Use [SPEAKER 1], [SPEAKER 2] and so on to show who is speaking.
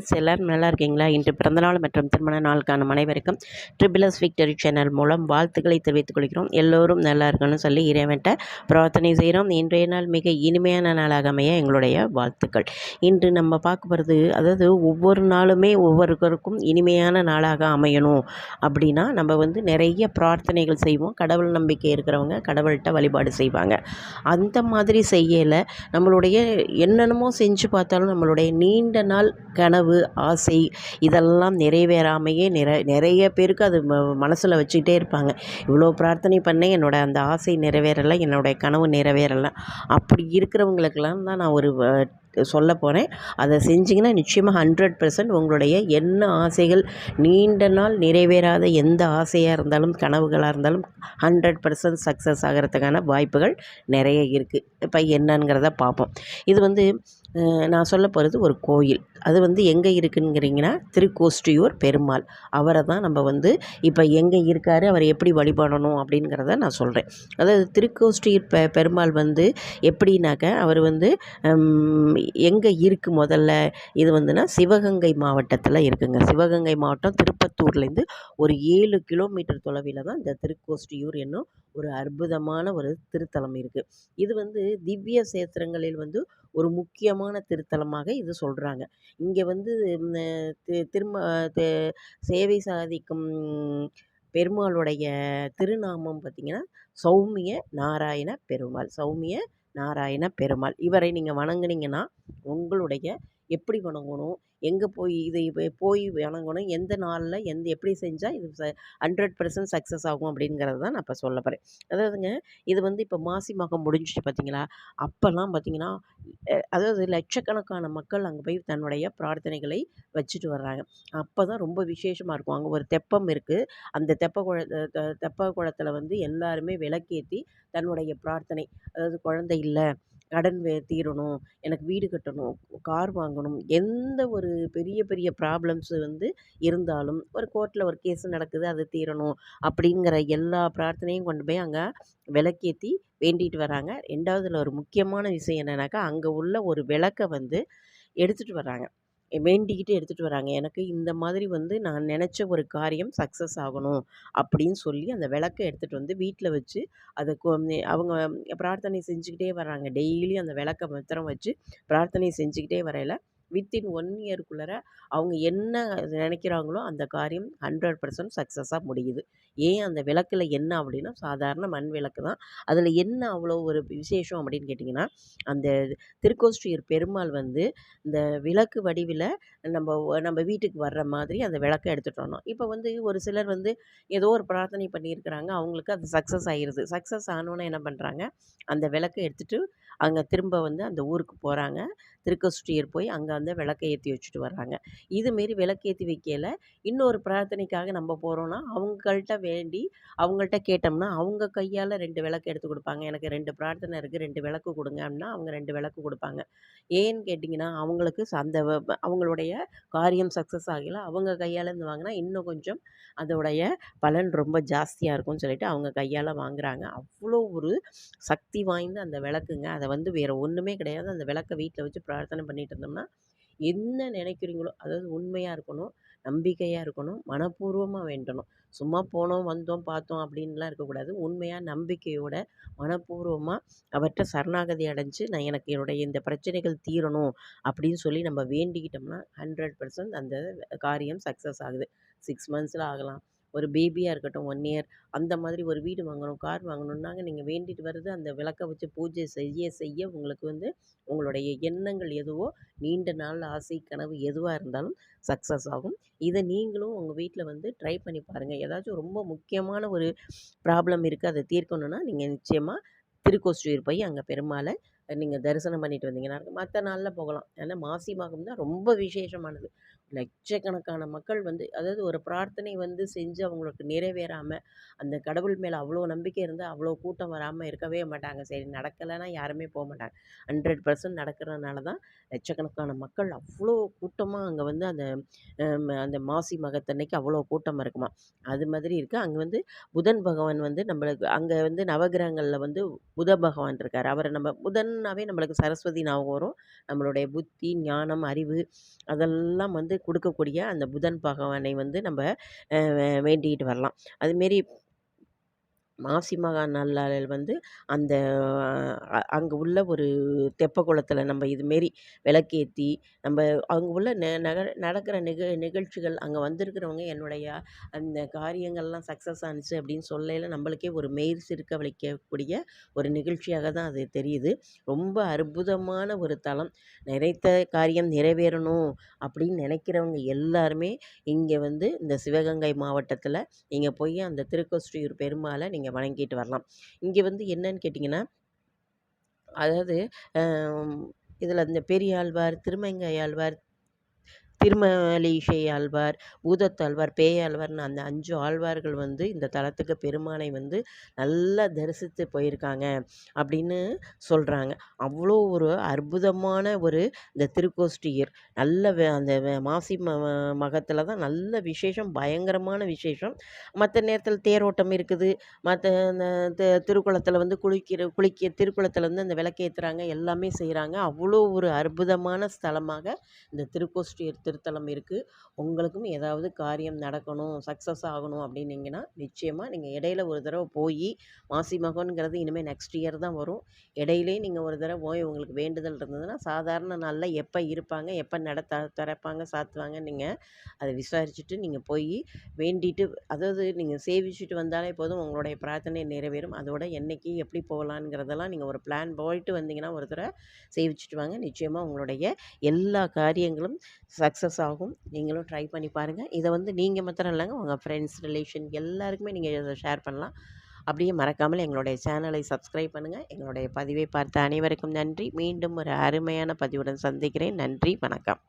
[SPEAKER 1] Friends எல்லோரும் நல்லா இருக்கீங்களா? இன்று பிறந்தநாள் மற்றும் திருமண நாளுக்கான அனைவருக்கும் ட்ரிபிளஸ் விக்டரி சேனல் மூலம் வாழ்த்துக்களை தெரிவித்துக் கொள்கிறோம். எல்லோரும் நல்லா இருக்கணும்னு சொல்லி இறைவன்ட்ட பிரார்த்தனை செய்கிறோம். இன்றைய நாள் மிக இனிமையான நாளாக அமைய எங்களுடைய வாழ்த்துக்கள். இன்று நம்ம பார்க்க போகிறது அதாவது ஒவ்வொரு நாளுமே ஒவ்வொருவருக்கும் இனிமையான நாளாக அமையணும் அப்படின்னா நம்ம வந்து நிறைய பிரார்த்தனைகள் செய்வோம். கடவுள் நம்பிக்கை இருக்கிறவங்க கடவுள்கிட்ட வழிபாடு செய்வாங்க. அந்த மாதிரி செய்யலை. நம்மளுடைய என்னென்னமோ செஞ்சு பார்த்தாலும் நம்மளுடைய நீண்ட நாள் கனவு ஆசை இதெல்லாம் நிறைவேறாமையே நிற நிறைய பேருக்கு அது ம மனசில் வச்சுக்கிட்டே இருப்பாங்க. இவ்வளோ பிரார்த்தனை பண்ணேன் என்னோடய அந்த ஆசை நிறைவேறலை என்னுடைய கனவு நிறைவேறலை. அப்படி இருக்கிறவங்களுக்கெல்லாம் தான் நான் ஒரு சொல்ல போகிறேன் அதை செஞ்சிங்கன்னா நிச்சயமாக ஹண்ட்ரட் பர்சன்ட் உங்களுடைய என்ன ஆசைகள் நீண்ட நாள் நிறைவேறாத எந்த ஆசையாக இருந்தாலும் கனவுகளாக இருந்தாலும் ஹண்ட்ரட் பர்சன்ட் சக்ஸஸ் ஆகிறதுக்கான வாய்ப்புகள் நிறைய இருக்குது இப்போ என்னங்கிறத பார்ப்போம். இது வந்து நான் சொல்ல போகிறது ஒரு கோயில். அது வந்து எங்கே இருக்குங்கிறீங்கன்னா திருக்கோஷ்டியூர் பெருமாள். அவரை தான் நம்ம வந்து இப்போ எங்கே இருக்கார் அவர் எப்படி வழிபடணும் அப்படிங்கிறத நான் சொல்கிறேன் அதாவது திருக்கோஷ்டியூர் பெ பெருமாள் வந்து எப்படின்னாக்க அவர் வந்து எங்கே இருக்குது முதல்ல? இது வந்துன்னா சிவகங்கை மாவட்டத்தில் இருக்குங்க. சிவகங்கை மாவட்டம் திருப்பத்தூர்லேருந்து ஒரு ஏழு கிலோமீட்டர் தொலைவில் தான் இந்த திருக்கோஷ்டியூர் என்னும் ஒரு அற்புதமான ஒரு திருத்தலம் இருக்குது இது வந்து திவ்ய சேத்திரங்களில் வந்து ஒரு முக்கியமான திருத்தலமாக இது சொல்கிறாங்க இங்கே வந்து திரும்ப சேவை சாதிக்கும் பெருமாளுடைய திருநாமம் பார்த்திங்கன்னா சௌமிய நாராயண பெருமாள் சௌமிய நாராயண பெருமாள். இவரை நீங்கள் வணங்குனீங்கன்னா உங்களுடைய எப்படி வணங்கணும்? எங்கே போய் இதை போய் வணங்கணும்? எந்த நாளில் எந்த எப்படி செஞ்சால் இது ச ஹண்ட்ரட் பர்சன்ட் சக்ஸஸ் ஆகும் அப்படிங்கிறது தான் நான் இப்போ சொல்ல போகிறேன் அதாவதுங்க இது வந்து இப்போ மாசி மகம் முடிஞ்சிச்சு பார்த்தீங்களா அப்போல்லாம் பார்த்தீங்கன்னா அதாவது லட்சக்கணக்கான மக்கள் அங்கே போய் தன்னுடைய பிரார்த்தனைகளை வச்சுட்டு வர்றாங்க. அப்போ தான் ரொம்ப விசேஷமாக இருக்கும். அங்கே ஒரு தெப்பம் இருக்குது அந்த தெப்ப குழ தெப்ப குளத்தில் வந்து எல்லாருமே விளக்கேற்றி தன்னுடைய பிரார்த்தனை அதாவது குழந்தை இல்லை கடன் வே தீரணும் எனக்கு வீடு கட்டணும் கார் வாங்கணும் எந்த ஒரு பெரிய பெரிய ப்ராப்ளம்ஸு வந்து இருந்தாலும் ஒரு கோர்ட்டில் ஒரு கேஸ் நடக்குது அது தீரணும் அப்படிங்கிற எல்லா பிரார்த்தனையும் கொண்டு போய் அங்கே விளக்கேற்றி வேண்டிகிட்டு வராங்க. ரெண்டாவதுல ஒரு முக்கியமான விஷயம் என்னென்னாக்கா அங்கே உள்ள ஒரு விளக்கை வந்து எடுத்துகிட்டு வராங்க. வேண்டிக்கிட்டு எடுத்துகிட்டு வராங்க. எனக்கு இந்த மாதிரி வந்து நான் நினச்ச ஒரு காரியம் சக்ஸஸ் ஆகணும் அப்படின்னு சொல்லி அந்த விளக்கை எடுத்துகிட்டு வந்து வீட்டில் வச்சு அதை அவங்க பிரார்த்தனை செஞ்சுக்கிட்டே வராங்க டெய்லி அந்த விளக்கை மத்திரம் வச்சு பிரார்த்தனை செஞ்சுக்கிட்டே வரையில் வித்தின் ஒன் இயர்க்குள்ளார அவங்க என்ன நினைக்கிறாங்களோ அந்த காரியம் ஹண்ட்ரட் பர்சன்ட் சக்ஸஸாக முடியுது. ஏன் அந்த விளக்கில் என்ன அப்படின்னா சாதாரண மண் விளக்கு தான். அதில் என்ன அவ்வளோ ஒரு விசேஷம் அப்படின்னு கேட்டிங்கன்னா அந்த திருக்கோஷ்டியூர் பெருமாள் வந்து இந்த விளக்கு வடிவில் நம்ம நம்ம வீட்டுக்கு வர்ற மாதிரி அந்த விளக்கை எடுத்துகிட்டு வரணும். இப்போ வந்து ஒரு சிலர் வந்து ஏதோ ஒரு பிரார்த்தனை பண்ணியிருக்கிறாங்க அவங்களுக்கு அது சக்ஸஸ் ஆகிருது சக்ஸஸ் ஆனோன்னே என்ன பண்ணுறாங்க அந்த விளக்கை எடுத்துகிட்டு அங்கே திரும்ப வந்து அந்த ஊருக்கு போகிறாங்க திருக்கோஷ்டியூர் போய் அங்கே வந்து விளக்கை ஏற்றி வச்சுட்டு வர்றாங்க. இதுமாரி விளக்கேற்றி வைக்கையில் இன்னொரு பிரார்த்தனைக்காக நம்ம போகிறோன்னா அவங்கள்ட்ட வேண்டி அவங்கள்ட்ட கேட்டோம்னா அவங்க கையால் ரெண்டு விளக்கு எடுத்து கொடுப்பாங்க. எனக்கு ரெண்டு பிரார்த்தனை இருக்குது ரெண்டு விளக்கு கொடுங்க அப்படின்னா அவங்க ரெண்டு விளக்கு கொடுப்பாங்க. ஏன்னு கேட்டிங்கன்னா அவங்களுக்கு அந்த அவங்களுடைய காரியம் சக்ஸஸ் ஆகலை. அவங்க கையால் இருந்து வாங்கினா இன்னும் கொஞ்சம் அதோடைய பலன் ரொம்ப ஜாஸ்தியாக இருக்கும்னு சொல்லிட்டு அவங்க கையால் வாங்குகிறாங்க அவ்வளோ ஒரு சக்தி வாய்ந்த அந்த விளக்குங்க. அதை வந்து வேறு ஒன்றுமே கிடையாது. அந்த விளக்கை வீட்டில் வச்சு பிரார்த்தனை பண்ணிகிட்டு இருந்தோம்னா என்ன நினைக்கிறீங்களோ அதாவது உண்மையாக இருக்கணும் நம்பிக்கையாக இருக்கணும் மனப்பூர்வமாக வேண்டணும். சும்மா போனோம் வந்தோம் பார்த்தோம் அப்படின்லாம் இருக்கக்கூடாது. உண்மையாக நம்பிக்கையோட மனப்பூர்வமாக அவர்கிட்ட சரணாகதி அடைஞ்சு நான் எனக்கு என்னுடைய இந்த பிரச்சனைகள் தீரணும் அப்படின்னு சொல்லி நம்ம வேண்டிக்கிட்டோம்னா ஹண்ட்ரட் பர்சன்ட் அந்த காரியம் சக்ஸஸ் ஆகுது. சிக்ஸ் மந்த்ஸில் ஆகலாம். ஒரு பேபியாக இருக்கட்டும் ஒன் இயர் அந்த மாதிரி ஒரு வீடு வாங்கணும் கார் வாங்கணுன்னாங்க நீங்கள் வேண்டிட்டு வர்றது அந்த விளக்க வச்சு பூஜை செய்ய செய்ய உங்களுக்கு வந்து உங்களுடைய எண்ணங்கள் எதுவோ நீண்ட நாள் ஆசை கனவு எதுவாக இருந்தாலும் சக்ஸஸ் ஆகும். இதை நீங்களும் உங்கள் வீட்டில் வந்து ட்ரை பண்ணி பாருங்கள் ஏதாச்சும் ரொம்ப முக்கியமான ஒரு ப்ராப்ளம் இருக்குது அதை தீர்க்கணுன்னா நீங்கள் நிச்சயமாக திருக்கோஷ்டியூர் போய் அங்கே பெருமாளை நீங்கள் தரிசனம் பண்ணிட்டு வந்தீங்கன்னா மற்ற நாளில் போகலாம். ஏன்னா மாசி மாகம் தான் ரொம்ப விசேஷமானது. லட்சக்கணக்கான மக்கள் வந்து அதாவது ஒரு பிரார்த்தனை வந்து செஞ்சு அவங்களுக்கு நிறைவேறாமல் அந்த கடவுள் மேலே அவ்வளோ நம்பிக்கை இருந்தால் அவ்வளோ கூட்டம் வராமல் இருக்கவே மாட்டாங்க. சரி நடக்கலைன்னா யாருமே போக மாட்டாங்க. ஹண்ட்ரட் பர்சன்ட் நடக்கிறதுனால தான் லட்சக்கணக்கான மக்கள் அவ்வளோ கூட்டமாக அங்கே வந்து அந்த அந்த மாசி மகத்தன்னைக்கு அவ்வளோ கூட்டமாக இருக்குமா. அது மாதிரி இருக்குது அங்கே வந்து புதன் பகவான் வந்து நம்மளுக்கு அங்கே வந்து நவகிரகங்களில் வந்து புத பகவான் இருக்கார். அவரை நம்ம புதன்னாவே நம்மளுக்கு சரஸ்வதி ஞாபகம் வரும். நம்மளுடைய புத்தி ஞானம் அறிவு அதெல்லாம் வந்து கொடுக்கக்கூடிய அந்த புதன் பகவானை வந்து நம்ம வேண்டிகிட்டு வரலாம். அதுமாரி மாசி மகா நல்லாளில் வந்து அந்த அங்கே உள்ள ஒரு தெப்ப குளத்தில் நம்ம இதுமாரி விளக்கேற்றி நம்ம அங்கே உள்ள நெ நக நடக்கிற நிக நிகழ்ச்சிகள் அங்கே வந்திருக்கிறவங்க என்னுடைய அந்த காரியங்கள்லாம் சக்ஸஸ் ஆணுச்சு அப்படின்னு சொல்லையில் நம்மளுக்கே ஒரு மெய் சிறுக்க வைக்கக்கூடிய ஒரு நிகழ்ச்சியாக தான் அது தெரியுது. ரொம்ப அற்புதமான ஒரு தலம் நினைத்த காரியம் நிறைவேறணும் அப்படின்னு நினைக்கிறவங்க எல்லாருமே இங்கே வந்து இந்த சிவகங்கை மாவட்டத்தில் இங்கே போய் அந்த திருக்கோஷ்டியூர் பெருமாளை நீங்கள் நீங்கள் வணங்கிட்டு வரலாம். இங்கே வந்து என்னன்னு கேட்டிங்கன்னா அதாவது இதில் இந்த பெரியாழ்வார் திருமங்கையாழ்வார் திருமலிசை ஆழ்வார் பூதத்தாழ்வார் பேயாழ்வார்னு அந்த அஞ்சு ஆழ்வார்கள் வந்து இந்த தலத்துக்கு பெருமானை வந்து நல்லா தரிசித்து போயிருக்காங்க அப்படின்னு சொல்கிறாங்க அவ்வளோ ஒரு அற்புதமான ஒரு இந்த திருக்கோஷ்டியர் நல்ல அந்த மாசி ம மகத்தில் தான் நல்ல விசேஷம் பயங்கரமான விசேஷம். மற்ற நேரத்தில் தேரோட்டம் இருக்குது மற்ற இந்த திருக்குளத்தில் வந்து குளிக்கிற குளிக்க திருக்குளத்தில் வந்து அந்த விளக்கேற்றுறாங்க எல்லாமே செய்கிறாங்க அவ்வளோ ஒரு அற்புதமான ஸ்தலமாக இந்த திருக்கோஷ்டியர் திருத்தலம் இருக்குது உங்களுக்கும் ஏதாவது காரியம் நடக்கணும் சக்ஸஸ் ஆகணும் அப்படின்னீங்கன்னா நிச்சயமாக நீங்கள் இடையில ஒரு தடவை போய் மாசி மகன்கிறது இனிமேல் நெக்ஸ்ட் இயர் தான் வரும். இடையிலே நீங்கள் ஒரு தடவை போய் உங்களுக்கு வேண்டுதல் இருந்ததுன்னா சாதாரண நாளில் எப்போ இருப்பாங்க எப்போ நட த திறப்பாங்க சாத்துவாங்க நீங்கள் அதை விசாரிச்சுட்டு நீங்கள் போய் வேண்டிட்டு அதாவது நீங்கள் சேவிச்சுட்டு வந்தாலே போதும் உங்களுடைய பிரார்த்தனை நிறைவேறும். அதோட என்றைக்கு எப்படி போகலான்ங்கிறதெல்லாம் நீங்கள் ஒரு பிளான் போயிட்டு வந்தீங்கன்னா ஒரு தடவை சேவிச்சுட்டு வாங்க. நிச்சயமாக உங்களுடைய எல்லா காரியங்களும் சக்ஸஸ் சக்ஸஸ் ஆகும். நீங்களும் ட்ரை பண்ணி பாருங்கள் இதை வந்து நீங்கள் மாத்திரம் இல்லைங்க. உங்கள் ஃப்ரெண்ட்ஸ் ரிலேஷன் எல்லாருக்குமே நீங்கள் இதை ஷேர் பண்ணலாம். அப்படியே மறக்காமல் எங்களுடைய சேனலை சப்ஸ்கிரைப் பண்ணுங்கள் எங்களுடைய பதிவை பார்த்த அனைவருக்கும் நன்றி. மீண்டும் ஒரு அருமையான பதிவுடன் சந்திக்கிறேன். நன்றி. வணக்கம்.